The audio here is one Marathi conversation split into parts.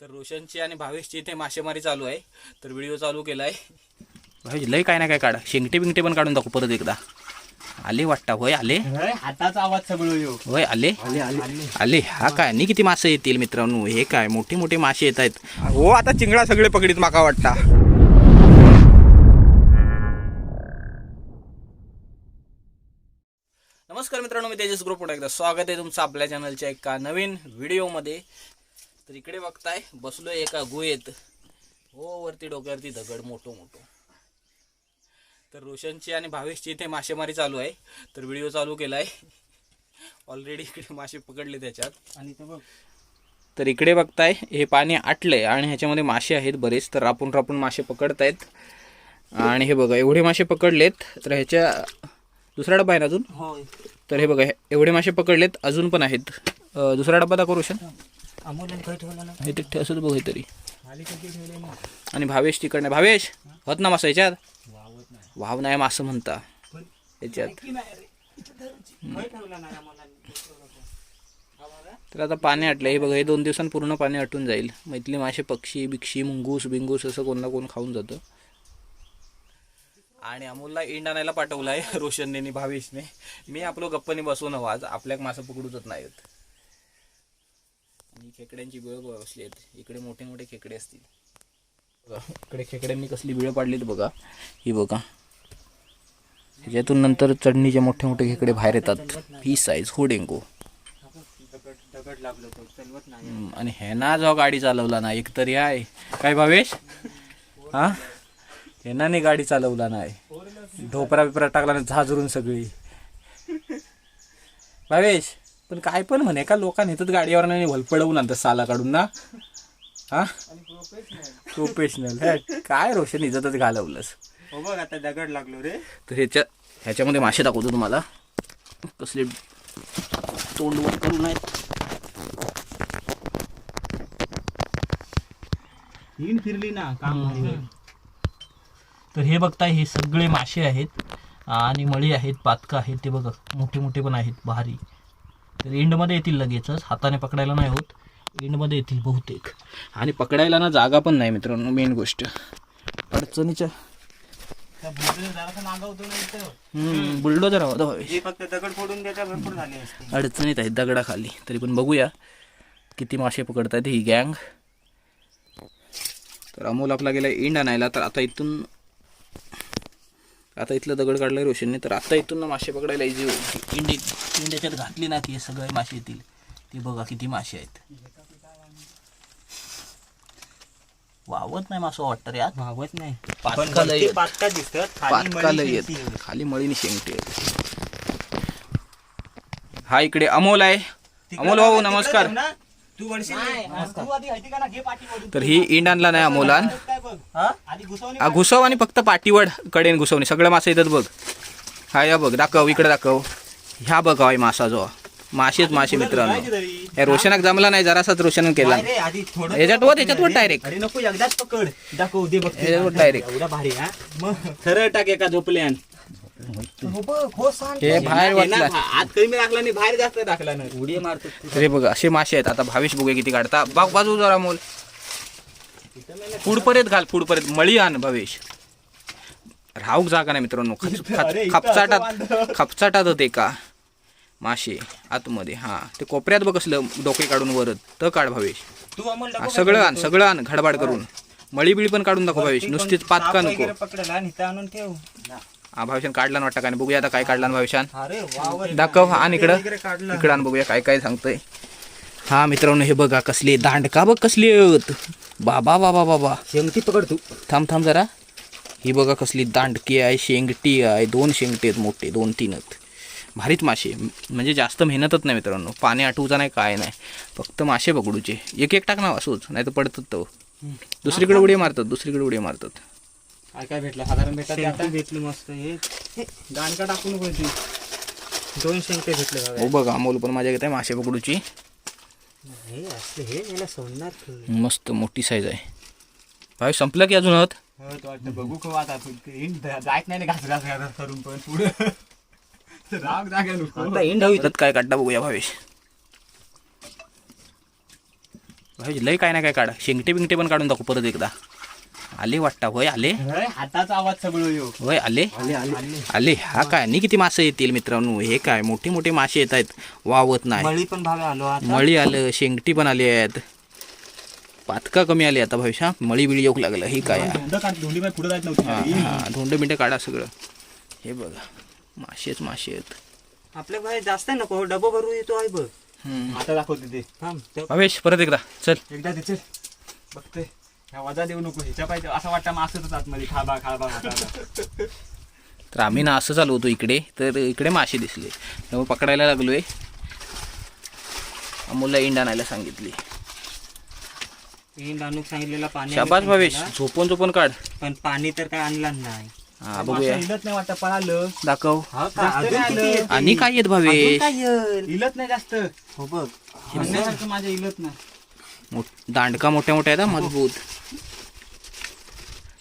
तर रोशनची आणि भावेशची इथे मासेमारी चालू आहे. तर व्हिडिओ चालू केला आहे भावेश लय काय ना काय काढा. शेंगटे बिंगटे पण काढून दाखव परत एकदा. आले वाटता. होय आले? हाताचा आवाज सगळं येऊ. होय आले? आले हा काय? नाही किती मासे येतील मित्रांनो? हे काय? मोठे मोठे मासे येत आहेत. हो आता चिंगडा सगळे पकडीत माका वाटता. नमस्कार मित्रांनो मी तेजस ग्रुप पुन्हा एकदा स्वागत आहे तुमचं आपल्या चॅनलच्या एका नवीन व्हिडिओमध्ये तर इकडे बघताय बसलोय एका गुहेत. हो वरती डोक्यावरती दगड मोठो मोठो. तर रोशनची आणि भावेशची इथे मासेमारी चालू आहे. तर व्हिडिओ चालू केला आहे ऑलरेडी इकडे मासे पकडले त्याच्यात. आणि ते बघ. तर इकडे बघताय हे पाणी आटलंय आणि ह्याच्यामध्ये मासे आहेत बरेच. तर रापून रापून मासे पकडतायत. आणि हे बघा एवढे मासे पकडलेत. तर ह्याच्या दुसरा डबा आहे ना अजून? तर हे बघा एवढे मासे पकडलेत अजून पण आहेत. दुसरा डबा दाखव रोशन. हे ते बघ हे तरी आणि भावेश तिकडनं. भावेश होत ना मासा याच्यात? वाव नाही मासं म्हणता. याच्यात. हा. तर आता पाणी आटलं हे बघा हे दोन दिवसांत पूर्ण पाणी आटून जाईल. मैथली मासे पक्षी बिक्षी मुंगूस बिंगूस असं कोण ना कोण खाऊन जातं. आणि अमोलला इंड आणायला पाठवलं आहे रोशनने भावेशने. मी आपलं गप्पनी बसवून हवं आज. आपल्याक मासं पकडूच नाहीत. आणि खेकड्यांची बिळं बसली आहेत. इकडे मोठे मोठे खेकडे असतील. बघा इकडे खेकड्यांनी कसली बिळं पाडलीत बघा. ही बघा. ज्यातून नंतर चढणीचे मोठे मोठे खेकडे बाहेर येतात. ही साईज हो डेंगू आणि ह्यांना जो गाडी चालवला ना एक तरी आहे. काय भावेश? हा? ह्यानाने गाडी चालवला नाही ढोपरा बिपरा टाकला ना झाजरून सगळी. भावेश? पण काय पण म्हणे का लोकांनी तर गाडीवर नाही भलपडवून आणतात साला काढून ना. हा? प्रोफेशनल काय रोशन इज्जतच घालवलंस. हो बघ आता दगड लागलो रे. तर ह्याच्या ह्याच्यामध्ये मासे दाखवतो तुम्हाला. कसले तोंड वर करून आहेत फिरली ना काम. तर हे बघताय हे सगळे मासे आहेत. आणि मळी आहेत पातकं आहेत ते बघा मोठे मोठे पण आहेत भारी. तर इंडमध्ये येतील लगेचच. हाताने पकडायला नाही होत. इंडमध्ये येतील बहुतेक. आणि पकडायला ना जागा पण नाही मित्रांनो मेन गोष्ट. अडचणीच्या बुलडोजर हवा. हे फक्त दगड फोडून भरपूर झाले अडचणीत आहेत दगडाखाली. तरी पण बघूया किती मासे पकडतायत ही गँग. तर अमोल आपला गेला इंड आणायला. तर आता इथून आता इथलं दगड काढलंय रोशनने तर आता इथून ना मासे पकडायला इझी होईल इंडी इंड्याच्यात घातली ना हे सगळे मासे येतील. ते बघा किती मासे आहेत. वावत नाही मासं वाटतं रे यात भावत नाही. पातका दिसतात खाली मळीने शेंगटे आहेत. हा इकडे अमोल आहे. अमोल भाऊ नमस्कार. तू वळशील तू आधी हळदी का ना घे पाठीवरून. तर ही इंड आणला नाही अमोलान काय बघ हा? आधी घुसवणी आ, घुसव आणि फक्त पाठीवड कडेन घुसवणे. सगळं मासे येतात बघ. हा या बघ दाखव इकडे दाखव. ह्या बघ हा मासा जो. मासेच मासे मित्रांनो. या रोशनाक जमला नाही जरासाच रोशन केला. नाही रे, आधी थोडं याच्यात वर, याच्यात वर direct. अरे नको एकदाच पकड. दाखव दे बघ याच्यात वर direct. एवढा भारी हा. मग सरळ टाक एका झोपल्यान. हे बाहेर वाटला. आत कमी राखला नाही बाहेर जास्त टाकला उडी मारतो. अरे बघ असे मासे आहेत. आता भावेश बघूया किती काढता. बाग बाजू जरा मोल. पुढपर्यंत घाल पुढपर्यंत मळी आण भावेश. राहूक जागा नाही मित्रांनो. खपचाटात. खपचाटात होते का? मासे आतमध्ये. हा. ते कोपऱ्यात बघ कसलं डोके काढून वरत तर काढ भावेश. सगळं आण सगळं आण घडबाड करून. मळी बिळी पण काढून दाखव भावेश. नुसतीच पातका नको? पकडला आणि इथं आणून ठेव. हा भावेशान काढला ना वाटतं काय बघूया आता काय काढला ना भावेशान दाखव आण इकडं. इकडं आण बघूया काय काय सांगतोय. हा मित्रांनो हे बघा कसले दांडका बघ कसली बाबा बाबा बाबा. शेंगटी पकड तू. थांब थांब जरा. ही बघा कसली दांडकी आहे शेंगटी आहे. दोन शेंगटे आहेत मोठे दोन तीन आहेत. भारीच मासे. म्हणजे जास्त मेहनतच नाही मित्रांनो. पाणी आठवूचा नाही काय नाही. फक्त मासे पकडूचे. एक एक टाक ना असोच. नाही तर पडतात तो. दुसरीकडे उडी मारतात दुसरीकडे उडी मारतात. काय काय भेटलं? साधारण भेटलं भेटली मस्त हे. गाणका टाकू नको ती. दोन शेंगटे भेटले बघा. हो बघा अमोल पण माझ्या घेत आहे मासे पकडूची. हे असले हे मला सोडणार मस्त मोठी साईज आहे. भाई संपलं की अजून आहात वाटतं बघू खो आता. जायत नाही घास घास घास करून पण पुढे. राग जागा नको. आता इंड हवी काय काढता बघूया भावेश. भावेश लय काय ना काय काढ. शेंगटे बिंगटे पण काढून दाखव परत एकदा. आले वाटता. होय आले? हाताचा आवाज सगळं येऊ. होय आले? आले हा काय आणि किती मासे येतील मित्रांनो? हे काय मोठे मोठे मासे येत आहेत. वावत नाही. मळी पण भावे आलो आता. मळी आलं शेंगटी पण आली आहेत. पातका कमी आली आता भविष्या मळी बिळी येऊ लागलं हे काय? धोंड हा हा बिंड काढा सगळं. हे बघा मासेच मासे आहेत. आपल्या भाई जास्त नको डबो भरू येतो आहे बघ. आता दाखवते ते थांब ते- भावेश परत एकदा. चल. एकदा तिथे. बघते. ह्या वजा देऊ नको ह्याच्या पाहिजे. असं वाटतं मासच आतमध्ये खाबा खाबा खाबा. तर आम्ही ना असं चालू होतो इकडे तर इकडे मासे दिसले. तेव्हा पकडायला लागलोय. अमोलला इंड आणायला सांगितली. सांगितलेला पाणी शाबास भावेश झोपून झोपून काढ. पण पाणी तर काय आणलं नाही. हा बघूया. इलत नाही वाटत पण आलं दाखव. आणि काय येत भावेश? इलत नाही जास्त. हो बघ. माझ्या इलत नाही. दांडका मोठ्या मोठ्या आहेत मजबूत.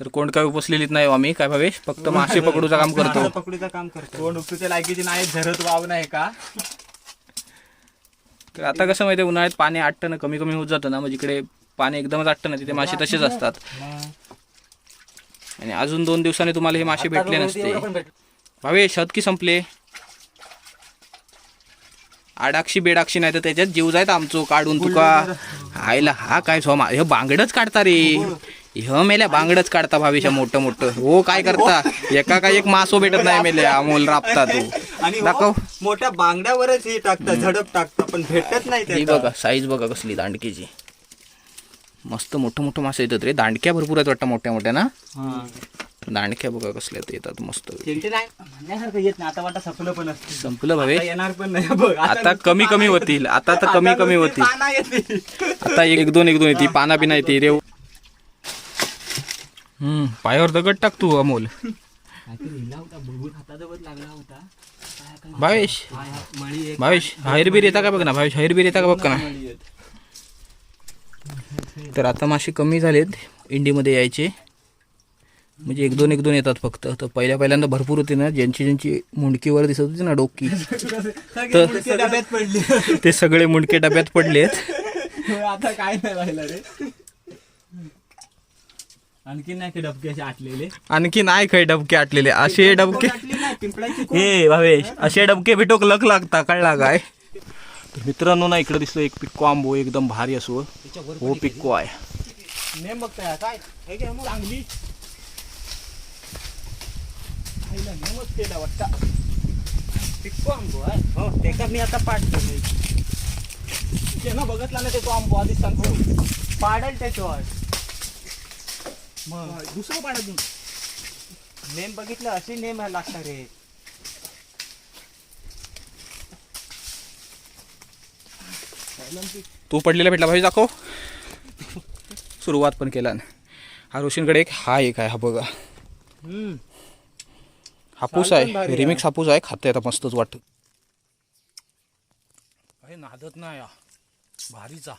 तर कोण काय उपसलेलीच नाही हो आम्ही काय भावेश? फक्त मासे पकडूचं काम करतो. पकडीचं काम करतो. कोण उपसूच्या लायकीची नाही झरत वाव नाही का? तर आता कसं माहिती उन्हाळ्यात पाणी आटतं ना कमी कमी होत जातं ना म्हणजे इकडे पाणी एकदमच आटतं ना तिथे मासे तसेच असतात. आणि अजून दोन दिवसांनी तुम्हाला हे मासे भेटले नसते. भावेश हत की संपले? आडाक्षी बेडाक्षी नाही तर त्याच्यात जीव जायत आमचो काढून तुका. आयला हा काय सोमा हे बांगडच काढता रे. ह मेल्या बांगडच काढता भावेशा मोठं मोठं. हो काय करता? एका काय एक मासो भेटत नाही मेल्या. अमोल राबता तू. आणि हो, दाखव. मोठ्या बांगड्यावरच हे टाकता झडप टाकता पण भेटत नाही. बघा साईज बघा कसली दांडकीची. मस्त मोठं मोठं मासे येतात रे. दांडक्या भरपूर आहेत वाटतं मोठ्या मोठ्या ना. दांडक्या बघा कसल्या ते येतात मस्त. म्हणण्यासारखं येत नाही. आता वाटतं सपलं पण असते. संपलं भावे? आता येणार पण नाही. बघ आता कमी कमी होतील. आता तर कमी कमी होतील. पाना येते आता एक दोन एक दोन येते पाना बिना येते रेव हम्म पायावर दगड टाक तू अमोल. लिहिला होता बघून हाताजवळ लागला होता. भावेश. भावेश हायरबीर येता का बघ ना? भावेश हायरबीर येता का बघ का ना. तर आता मासे कमी झालेत. इंडीमध्ये यायचे. म्हणजे एक दोन एक दोन येतात फक्त. तर पहिल्या पहिल्यांदा भरपूर होते ना ज्यांची ज्यांची मुंडकीवर दिसत होती ना डोकी. सगळे मुडके डब्यात पडले. ते सगळे मुंडके डब्यात पडलेत आता काय नाही राहिलं रे. आणखी नाही डबके असे आटलेले? आणखी नाही काही डबके आटलेले. असे डबके हे भावेश असे डबके भेटोक लक लागता कळला काय? तर मित्रांनो ना इकडे दिसलं एक पिक्को आंबो एकदम भारी असो. हो पिक्को आहे. नेम बघताय काय? चांगली आईला नेमच केला वाटता. पिक्को आंबो आहे हो ते का मी आता पाडतो ना बघितला ना ते तो आंबो आधी सांगतो. पाडेल त्याच्यावर मग दुसरं पाडत नेम बघितलं अशी नेम लागणार रे तू पडलेला भेटला भाई दाखव. सुरुवात पण केला. ना हा रोशनकडे एक हा एक आहे हा बघा. हम्म. हापूस आहे. आहे. रिमिक्स हापूस आहे. खाते आता मस्तच वाटत. काही नादत नाही हा. भारीचा.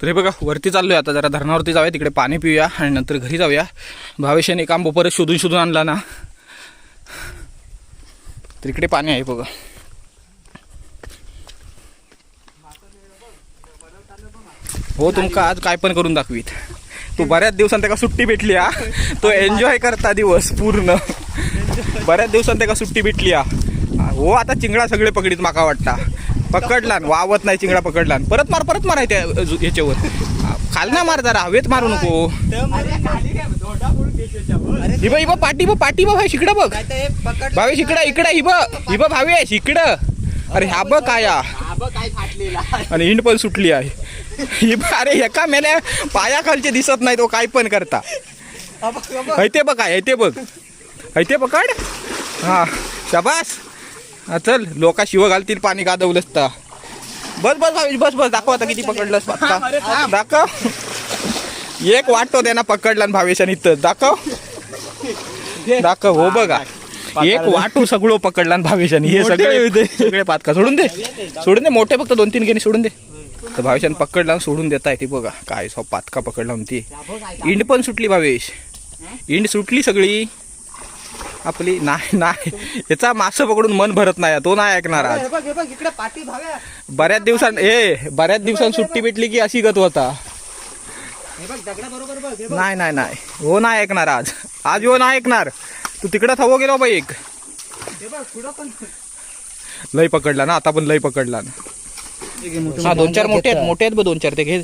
तर हे बघा वरती चाललोय आता. जरा धरणावरती जाऊया. तिकडे पाणी पिऊया आणि नंतर घरी जाऊया. भावेशाने एक आंबो परत शोधून शोधून आणला ना. तर इकडे पाणी आहे बघा. हो तुमका आज काय पण करून दाखवीत. तू बऱ्याच दिवसांत त्याका सुट्टी भेटली हा. तो एन्जॉय करता दिवस पूर्ण. बऱ्याच दिवसांत त्याका सुट्टी भेटली हा. हो आता चिंगडा सगळे पकडीत माका वाटता. पकडला वावत नाही चिंगडा पकडला. परत मार परत माराय त्या ह्याच्यावर खाल ना मार जरा हवेत मारू नको. हि बा हि बा पाठी बा पाठी बा भाई शिकडं बघ. भावेश इकडं इकडं हि बा हि बा भावेश इकडं अरे ह्या बघ काय आणि हिंड पण सुटली आहे. ही अरे एका मेल्या पायाखालचे दिसत नाही तो काय पण करता. हैते बघ काय बघ. हैते पकड हा शाबास. हा चल लोका शिव घालतील पाणी गादवलंच तर. बस बस भावेश बस बस दाखव आता किती पकडलंस आता दाखव. एक वाटतो त्यांना पकडला आणि भावेशाने इथं. दाखव. दाखव हो बघा. एक वाटू सगळं पकडला भावेशाने. हे सगळे सगळे पातका. सोडून दे. सोडून दे. मोठे फक्त दोन तीन गेणे सोडून दे. तर भावेशाने पकडला सोडून देताय ते बघा. काय सो पातका पकडला म्हणते इंड पण सुटली भावेश. इंड सुटली सगळी. आपली नाही नाही. याचा मासं पकडून मन भरत नाही. तो नाही ऐकणार आज. हे हे बऱ्याच दिवसां ए बऱ्याच दिवसांनी सुट्टी भेटली की अशी गत होता. हे हे नाही नाही नाही. हो नाही ऐकणार आज. आज हो नाही ऐकणार. तू तिकडं थवो गेलो बाई एक. हे लय पकडला ना आता पण लय पकडला ना. हा दोन चार मोठे आहेत मोठे आहेत बघ दोन चार ते घे.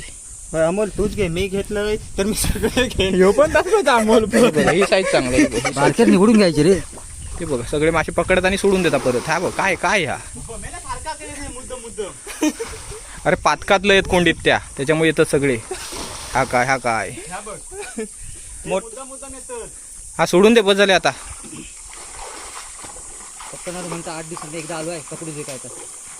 अमोल तूच घे मी घेतलं तर मी सगळे पण दाखवत अमोल ही साईज चांगली ही. बारक्यात निवडून घ्यायचे रे. ते बघ सगळे मासे पकडत आणि सोडून देतात परत. हा बघ काय काय मुद्दम अरे पातकातलं येत कोंडीत त्या त्याच्यामुळे येतात सगळे. हा काय हा काय? हा सोडून दे बस झाले आता. पकडणार म्हणता आठ दिवसांनी एकदा आलो आहे पकडू दे काय तर.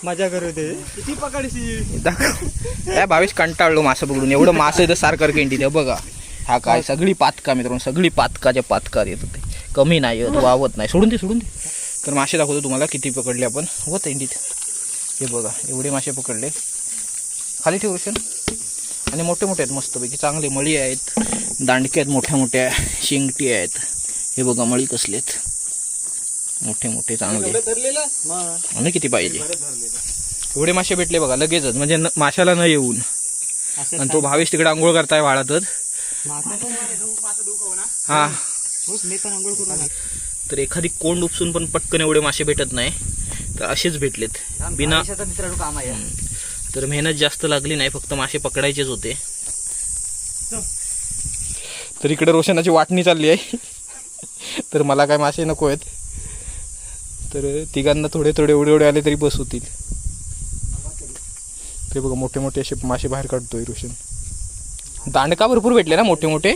मजा करू दे. किती पकडशी दाखव. भावेश कंटाळलो मासे पकडून. एवढं मासं इथं सारखं केंडी द्या बघा. हा काय सगळी पातका मित्रांनो सगळी पातकाच्या पातका येत होते. कमी नाही येत वावत नाही. सोडून दे सोडून दे. तर मासे दाखवतो तुम्हाला किती पकडले आपण. होत इंडीत हे बघा एवढे मासे पकडले. खाली ठेवू रोशन. आणि मोठे मोठे आहेत मस्तपैकी. चांगले मळी आहेत. दांडके आहेत मोठ्या मोठ्या. शिंगटी आहेत. हे बघा मळी कसले आहेत. मोठे मोठे चांगले. आणि किती पाहिजे? एवढे मासे भेटले बघा लगेचच. म्हणजे माशाला न येऊन. आणि तो भावेश तिकडे आंघोळ करताय वाळातच. हो ना? हा. तर एखादी कोंड उपसून पण पटकन एवढे मासे भेटत नाही. तर असेच भेटलेत. बिना काम आहे. तर मेहनत जास्त लागली नाही फक्त मासे पकडायचेच होते. तर इकडे रोशनाची वाटणी चालली आहे. तर मला काय मासे नको आहेत. तर तिघांना थोडे थोडे एवढे एवढे आले तरी बस होतील. ते बघा मोठे मोठे असे मासे बाहेर काढतोय रोशन. दांडका भरपूर भेटले ना मोठे मोठे.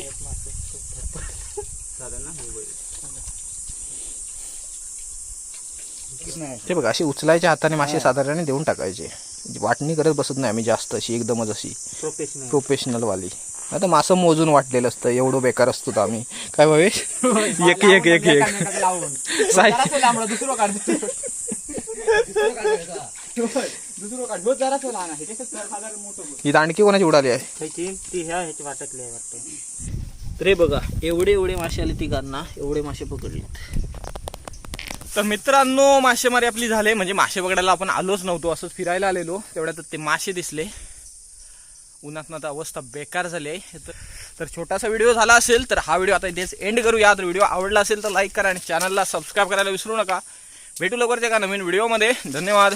ते बघा असे उचलायच्या हाताने मासे साधारण देऊन टाकायचे. वाटणी करत बसत नाही आम्ही जास्त अशी एकदमच अशी प्रोफेशनल वाली. आता मासं मोजून वाटलेलं असतं एवढं बेकार असतो तो आम्ही. काय भावेश एक एक एक एक. साई. हो. ही दांडकी कोणाची उडाली आहे? तर हे बघा एवढे एवढे मासे आले तिघांना एवढे मासे पकडलेत. तर मित्रांनो मासेमारी आपली झाले. म्हणजे मासे पकडायला आपण आलोच नव्हतो असंच फिरायला आलेलो. तेवढ्यात ते मासे दिसले. उन्हातून आता अवस्था बेकार झाली आहे. तर तर छोटासा व्हिडिओ झाला असेल तर हा व्हिडिओ आता इथेच एंड करूया. तर व्हिडिओ आवडला असेल तर लाईक करा आणि चॅनलला सबस्क्राईब करायला विसरू नका. भेटू लवकरच्या का नवीन व्हिडिओमध्ये. धन्यवाद.